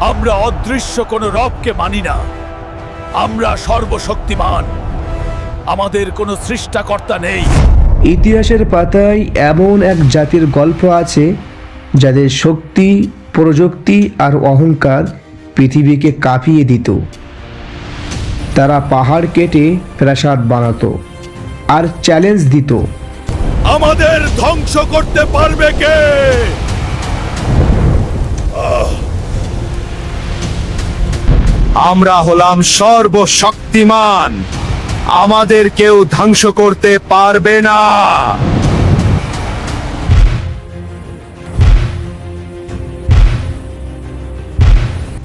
আমরা অদৃশ্য কোনো রবকে মানি না। আমরা সর্বশক্তিমান। আমাদের কোনো সৃষ্টাকর্তা নেই। ইতিহাসের পাতায় এমন এক জাতির গল্প আছে যাদের শক্তি প্রযুক্তি আর অহংকার পৃথিবীকে কাঁপিয়ে দিত। তারা পাহাড় কেটে প্রাসাদ বানাতো আর চ্যালেঞ্জ দিত। আমাদের ধ্বংস করতে পারবে কে? আমরা হলাম সর্বশক্তিমান। আমাদের কেউ ধ্বংস করতে পারবে না।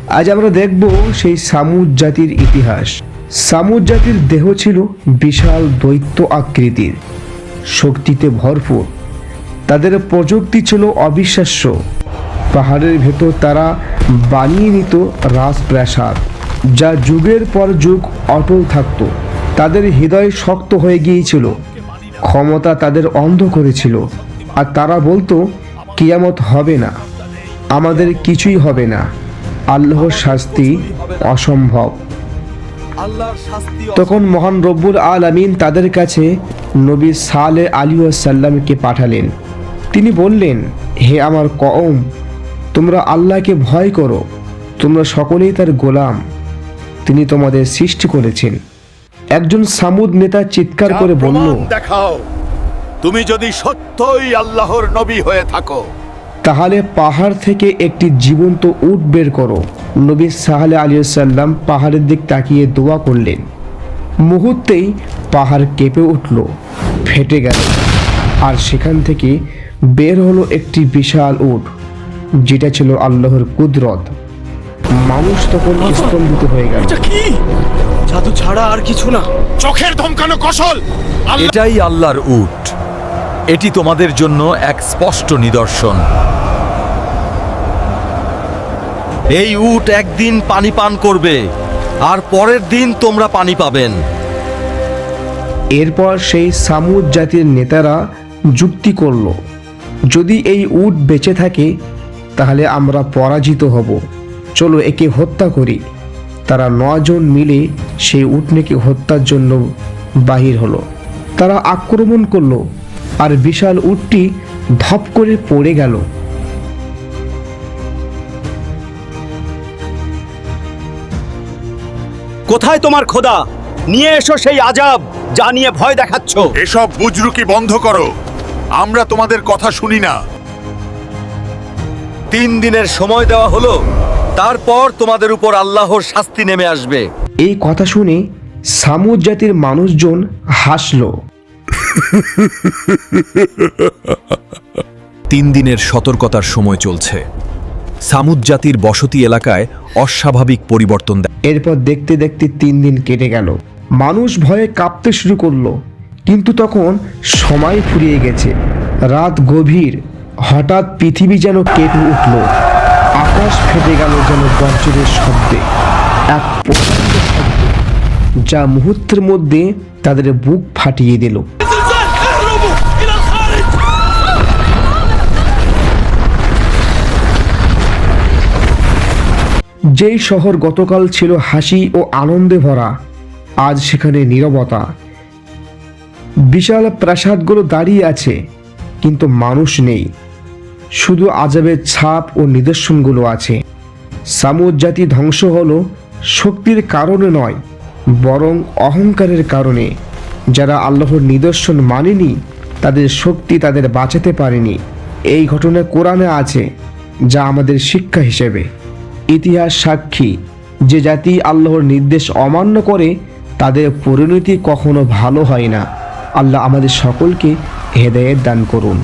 আজ আমরা দেখব সেই সামুদ জাতির ইতিহাস। সামুদ জাতির দেহ ছিল বিশাল দৈত্য আকৃতির। শক্তিতে ভরপুর। তাদের প্রযুক্তি ছিল অবিশ্বাস্য। পাহাড়ের ভেতর তারা বানিয়ে নিত রাজপ্রাসাদ যা যুগের পর যুগ অটল থাকত। তাদের হৃদয় শক্ত হয়ে গিয়েছিল। ক্ষমতা তাদের অন্ধ করেছিল। আর তারা বলতো কিয়ামত হবে না। আমাদের কিছুই হবে না। আল্লাহর শাস্তি অসম্ভব। তখন মহান রব্বুল আল আমিন তাদের কাছে নবী সালে আলী সাল্লামকে পাঠালেন। তিনি বললেন হে আমার কম তোমরা আল্লাহকে ভয় করো। তোমরা সকলেই তার গোলাম। তিনি তোমাদের সৃষ্টি করেছেন। একজন সামুদ নেতা চিৎকার করে বলল দেখাও। তুমি যদি সত্যই আল্লাহর নবী হয়ে থাকো। তাহলে পাহাড় থেকে একটি জীবন্ত উট বের করো। নবী সাহালে আলী সাল্লাম পাহাড়ের দিক তাকিয়ে দোয়া করলেন। মুহূর্তেই পাহাড় কেঁপে উঠল ফেটে গেল আর সেখান থেকে বের হলো একটি বিশাল উট যেটা ছিল আল্লাহর কুদরত। মানুষ তখন স্তম্ভিত হয়ে গেল। এটা কি? জাদু ছাড়া আর কিছু না। চোখের ধমকানো কসল এটাই আল্লাহর উট। এটি তোমাদের জন্য এক স্পষ্ট নিদর্শন। এই উট একদিন পানি পান করবে আর পরের দিন তোমরা পানি পাবেন। এরপর সেই সামুদ জাতির নেতারা যুক্তি করল যদি এই উট বেঁচে থাকে তাহলে আমরা পরাজিত হব। চলো একে হত্যা করি। তারা নজন মিলে সেই উটনিকে হত্যার জন্য বাহির হলো। তারা আক্রমণ করল আর বিশাল উটটি ধপ করে পড়ে গেল। কোথায় তোমার খোদা? নিয়ে এসো সেই আজাব যা নিয়ে ভয় দেখাচ্ছ। এসব বুজরুকি বন্ধ করো। আমরা তোমাদের কথা শুনি না। তিন দিনের সময় দেওয়া হলো। তারপর তোমাদের উপর আল্লাহর শাস্তি নেমে আসবে। এই কথা শুনে সামুদ জাতির মানুষজন হাসলো। তিন দিনের সতর্কতার সময় চলছে। সামুদ জাতির বসতি এলাকায় অস্বাভাবিক পরিবর্তন দেখা এরপর দেখতে দেখতে তিন দিন কেটে গেল। মানুষ ভয়ে কাঁপতে শুরু করল কিন্তু তখন সময় ফুরিয়ে গেছে। রাত গভীর হঠাৎ পৃথিবী যেন কেঁপে উঠল। আকাশ ফেটে গেল যেন গর্জনের শব্দে। এক যা মুহূর্তের মধ্যে তাদের বুক ফাটিয়ে দিল। যেই শহর গতকাল ছিল হাসি ও আনন্দে ভরা, আজ সেখানে নীরবতা। বিশাল প্রাসাদগুলো দাঁড়িয়ে আছে, কিন্তু মানুষ নেই। শুধু আজাবের ছাপ ও নিদর্শনগুলো আছে। সামুদ জাতি ধ্বংস হল শক্তির কারণে নয়, বরং অহংকারের কারণে। যারা আল্লাহর নিদর্শন মানেনি, তাদের শক্তি তাদের বাঁচাতে পারেনি। এই ঘটনা কোরআনে আছে, যা আমাদের শিক্ষা হিসেবে। ইতিহাস সাক্ষী, যে জাতি আল্লাহর নির্দেশ অমান্য করে, তাদের পরিণতি কখনো ভালো হয় না। আল্লাহ আমাদের সকলকে হেদায়েত দান করুন।